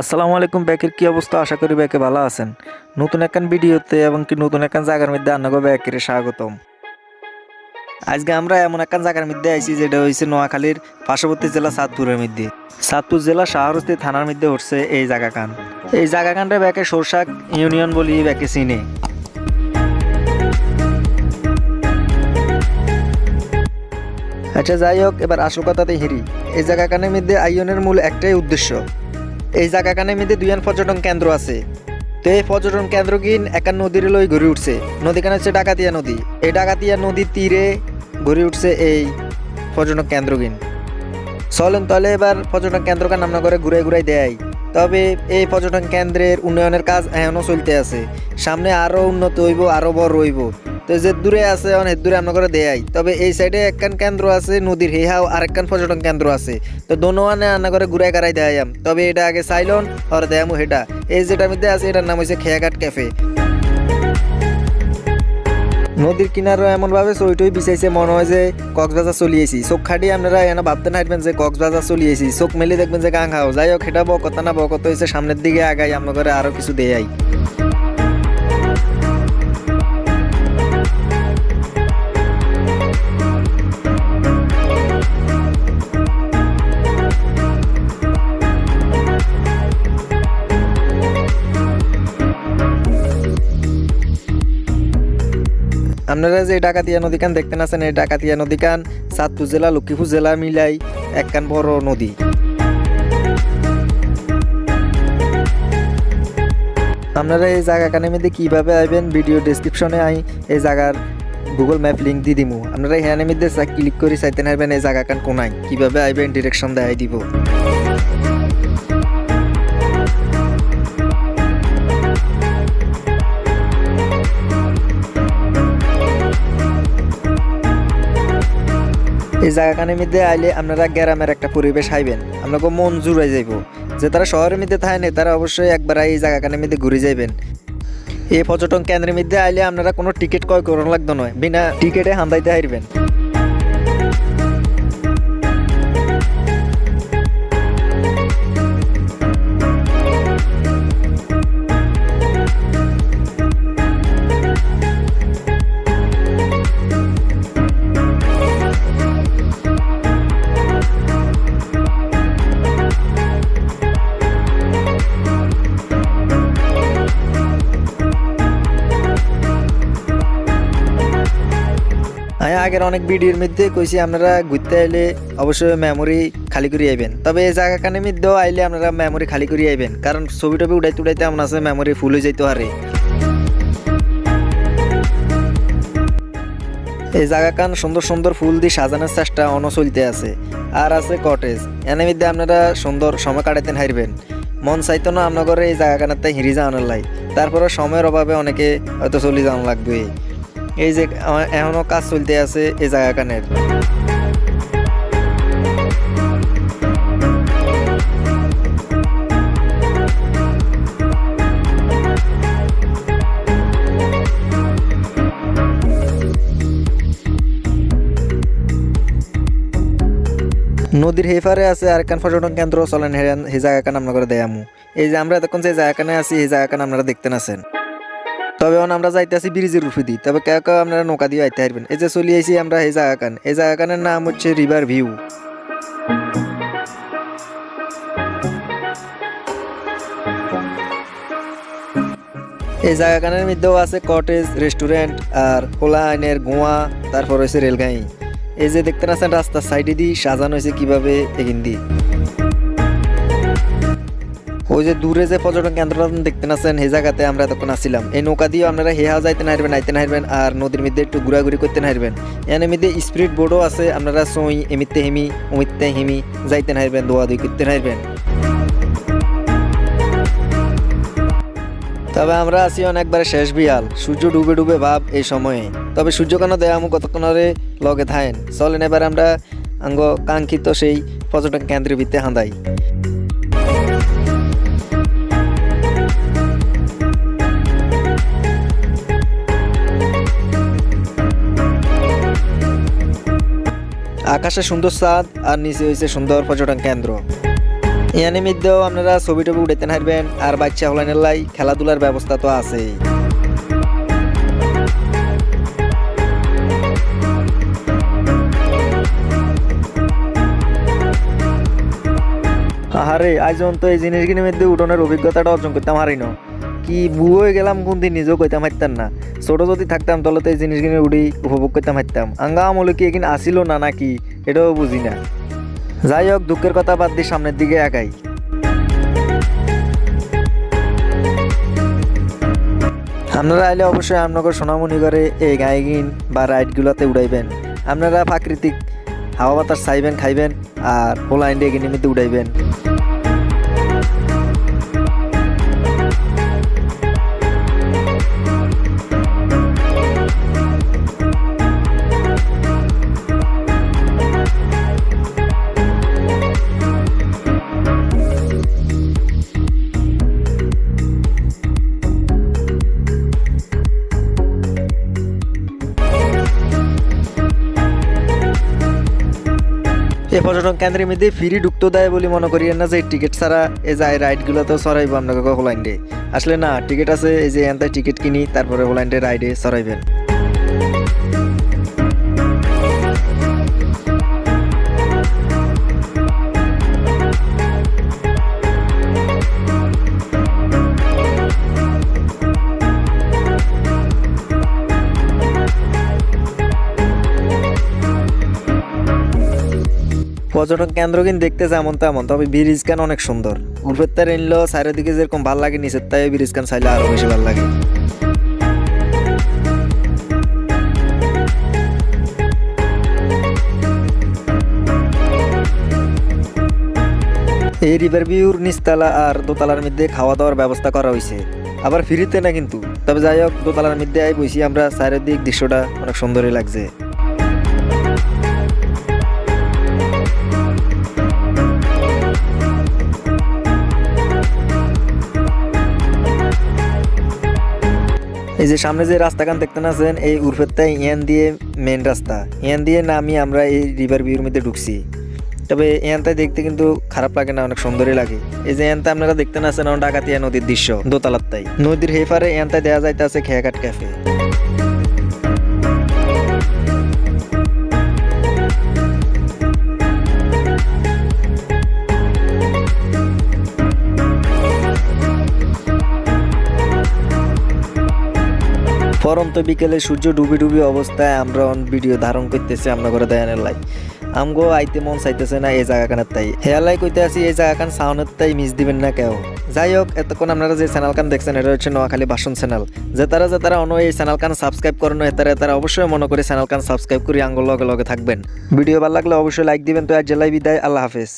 আসসালামু আলাইকুম ব্যাকের কি অবস্থা? আশা করি ব্যাকে ভালো আছেন। নতুন একখান ভিডিওতে এবং কি নতুন একখান জায়গার মধ্যে আপনাকে ব্যাকের স্বাগতম। আজকে আমরা এমন একখান জায়গার মধ্যে আইছি যেটা হয়েছে নোয়াখালীর পার্শ্ববর্তী জেলা সাতপুরের মধ্যে। সাতপুর জেলা শাহরস্তি থানার মধ্যে উঠছে এই জায়গাখান। এই জায়গাখানটা ব্যাকে সরষাক ইউনিয়ন বলি ব্যাকে চিনে। আচ্ছা যাই হোক, এবার আসল কথাতে হিরি। এই জায়গাখানের মধ্যে আইয়নের মূল একটাই উদ্দেশ্য। এই জায়গাখানের মধ্যে দুইয়ান পর্যটন কেন্দ্র আছে। তো এই পর্যটন কেন্দ্র কিন একান নদীর লই গড়ে উঠছে। নদীখানে হচ্ছে ডাকাতিয়া নদী। এই ডাকাতিয়া নদীর তীরে ঘুরে উঠছে এই পর্যটন কেন্দ্র কিন চলেন তাহলে এবার পর্যটন কেন্দ্রকে নাম করে ঘুরে ঘুরাই দেয় তবে এই পর্যটন কেন্দ্রের উন্নয়নের কাজ এখনও চলতে আছে। সামনে আরও উন্নত হইব আরও বড় হইব। তো যে দূরে আছে, অনেক দূরে আমরা করে দেয় তবে এই সাইডে একখান কেন্দ্র আছে, নদীর হেহাও আরেকখান পর্যটন কেন্দ্র আছে। তো দোনোয়ানে রান্না করে ঘুরাই কারাই দেয়াম তবে এটা আগে চাইলন আর দেয়ামু হেটা এই যেটার মধ্যে আছে, এটার নাম হচ্ছে খেয়াঘাট ক্যাফে। নদীর কিনারও এমনভাবে চইটই বিছাইছে, মনে হয় যে কক্সবাজার চলিয়েছি চোখ খাটি আপনারা এনে ভাবতে নাইবেন যে কক্সবাজার চলিয়েছি চোখ মেলে দেখবেন যে গাং খাও যাই হোক সেটা বকতা না বকত হয়েছে সামনের দিকে আগাই আমরা করে আরও কিছু দেয়াই। আপনারা যে ডাকাতিয়া নদী কান দেখতে আছেন, এই ডাকাতিয়া নদী কান সাতপুর জেলা, লক্ষ্মীপুর জেলা মিলাই একখান বড় নদী। আপনারা এই জায়গা কানের মধ্যে কীভাবে আইবেন ভিডিও ডেসক্রিপশনে আই, এই জায়গার গুগল ম্যাপ লিঙ্ক দিয়ে দিমু। আপনারা এখানে মধ্যে ক্লিক করে চাইতে পারবেন এই জায়গা কান কোনায়। কীভাবে আইবেন ডিরেকশন দেখাই দিব। এই জায়গাখানের মধ্যে আইলে আপনারা গ্রামের একটা পরিবেশ আইবেন। আপনাকে মন জুড়ে যাইব। যে তারা শহরের মধ্যে থাকে না তারা অবশ্যই একবার এই জায়গাখানের মধ্যে ঘুরে যাইবেন। এই পর্যটন কেন্দ্রের মধ্যে আইলে আপনারা কোনো টিকিট ক্রয় করানো লাগতো নয়। বিনা টিকিটে হান্দাইতে হারবেন আগের অনেক ভিডিওর মধ্যে কইছি আপনারা ঘুরতে আইলে অবশ্যই মেমোরি খালি করে আইবেন। তবে এই জায়গাখানের মধ্যেও আইলে আপনারা মেমোরি খালি করে আইবেন, কারণ ছবি টবি উড়াইতে উড়াইতে এমন আছে মেমোরি ফুল হয়ে যাইতে পারে এই জায়গাখান সুন্দর সুন্দর ফুল দিয়ে সাজানোর চেষ্টা অন চলতে আছে, আর আছে কটেজ এনে মধ্যে আপনারা সুন্দর সময় কাটাইতে হারবেন। মন চাইতো না আপনার এই জায়গাখানাতে হিরি যাওয়ানোর লাই তারপরে সময়ের অভাবে অনেকে হয়তো চলে যাওয়ান লাগবে। এই যে আমার এখনও কাজ চলতে আছে এই জায়গাখানের। নদীর হেফারে আছে আর কান পর্যটন কেন্দ্র, চলেন সেই জায়গাখান আপনার দেয়ামু এই যে, আমরা এতক্ষণ যে জায়গাখানে আছি, এই জায়গাখান আপনারা দেখতে আছেন তবে এখন আমরা যাইতেছি ব্রিজের রুফে দিই তবে কেউ কেউ আপনারা নৌকা দিয়ে আইতে পারবেন এই যে চলে আইছি আমরা এই জায়গাখান। এই জায়গাখানের নাম হচ্ছে রিভার ভিউ এই জায়গাখানের মধ্যেও আছে কটেজ রেস্টুরেন্ট আর খোলা আইনের গোয়া তারপর হয়েছে রেলগাড়ি। এই যে দেখতে আছেন রাস্তার সাইডে দিয়ে সাজানো হয়েছে কীভাবে এগিন দিয়ে। ওই যে দূরে যে পর্যটন কেন্দ্রটা দেখতে আছেন সেই জায়গাতে আমরা তখন আসছিলাম। এই নৌকা দিয়ে আপনারা হেহা যাইতে নাইবেন আইতে নাইবেন আর নদীর মধ্যে একটু ঘোরাঘুরি করতে নাইবেন এর মধ্যে স্পিরিট বোর্ডও আছে, আপনারা সই এমিতে হেমি অমিতে হেমি যাইতে নাইবেন দোয়া দুই করতে নাইবেন তবে আমরা আছি অনেকবারে শেষ বিয়াল, সূর্য ডুবে ডুবে ভাব এই সময়ে। তবে সূর্য কেন দেয় আমু কতক্ষণ লগে থাকেন চলেন এবার আমরা আঙ্গ কাঙ্ক্ষিত সেই পর্যটন কেন্দ্রের ভিত্তে হাঁদাই। আকাশে সুন্দর চাঁদ আর নিচে হয়েছে সুন্দর পর্যটন কেন্দ্র। ইয়ানি মধ্যেও আপনারা ছবি টবি উঠাইতে হারবেন আর বাচ্চা হলাইনের লাই খেলাধুলার ব্যবস্থা তো আছেই। আরে আইজন তো এই জিনিসগুলির মধ্যে উঠোনের অভিজ্ঞতাটা অর্জন করতাম হারি কি বুয়ো গেলাম কোন দিন নিজেও কইতাম হারতাম না। ছোট যদি থাকতাম, তাহলে তো এই জিনিসগুলো উড়ি উপভোগ করতাম হারতাম আঙ্গা আমলে কি এখানে আসিল না নাকি, এটাও বুঝি না। যাই হোক, দুঃখের কথা বাদ দিয়ে সামনের দিকে একাই আপনারা আইলে অবশ্যই আপনাদের সোনামণি করে এই গাইগিন বা রাইডগুলোতে উড়াইবেন। আপনারা প্রাকৃতিক হাওয়া বাতাস চাইবেন, খাইবেন, আর হোলা ইন্ডিয়া গিনিমিতে উড়াইবেন। পর্যটন কেন্দ্রের মধ্যে ফ্রি ঢুকতে দেয় বলে মনে করি না যে টিকিট ছাড়া এই যে রাইডগুলো তো সরাইব আপনাকে হোলাইন্ডে আসলে না, টিকিট আছে, এই যে এনতে টিকিট কিনি, তারপরে হোলাইন্ডে রাইডে সরাইবেন। পর্যটন কেন্দ্র কিন্তু দেখতে যেমন তেমন, তবে ব্রিজ কান অনেক সুন্দর। উপরের এনলো চারিদিকে যেরকম ভালো লাগে, নিচের তাই ব্রিজ কান চাইলে আরও বেশি ভালো লাগে। এই রিভার ভিউর নিচতলা আর দোতলার মধ্যে খাওয়া দাওয়ার ব্যবস্থা করা হয়েছে আবার ফিরিতে না কিন্তু, তবে যাই হোক, দোতলার মধ্যে আই বসি আমরা চারিদিক দৃশ্যটা অনেক সুন্দরই লাগছে। এই যে সামনে যে রাস্তাখান দেখতে আছেন এই উরফেরটাই ইয়ান দিয়ে মেন রাস্তা। ইয়ান দিয়ে নামি আমরা এই রিভার ভিউর মধ্যে ঢুকছি। তবে এনতায় দেখতে কিন্তু খারাপ লাগে না, অনেক সুন্দরই লাগে। এই যে ইয়ানটা আপনারা দেখতে না আছেন ডাকাতিয়া নদীর দৃশ্য দোতালাত্তাই তাই। নদীর হেফারে এনতায় দেওয়া যাইতে আছে খেয়াঘাট ক্যাফে পরন্ত বিকেলে সূর্য ডুবি ডুবি অবস্থায় আমরা ভিডিও ধারণ করতেছি আমরা করে দেয়ানের লাই। আমগো আইতে মন চাইতেছে না এই জায়গাখানের তাই। হেয়ালাই কইতে আছি, এই জায়গাখান সাউনের তাই মিস দিবেন না কেউ। যাই হোক এতক্ষণ আপনারা যে চ্যানেল কান দেখছেন, এটা হচ্ছে নোয়াখালী বাসন চ্যানেল যে তারা যে তারা অন্য এই চ্যানেল কান সাবস্ক্রাইব করেন এতারা তারা অবশ্যই মনে করে চ্যানেল কান সাবস্ক্রাইব করে, আঙ্গুল লগে লগে থাকবেন। ভিডিও ভালো লাগলে অবশ্যই লাইক দিবেন। তো আর জেলাই বিদায়, আল্লাহ হাফেজ।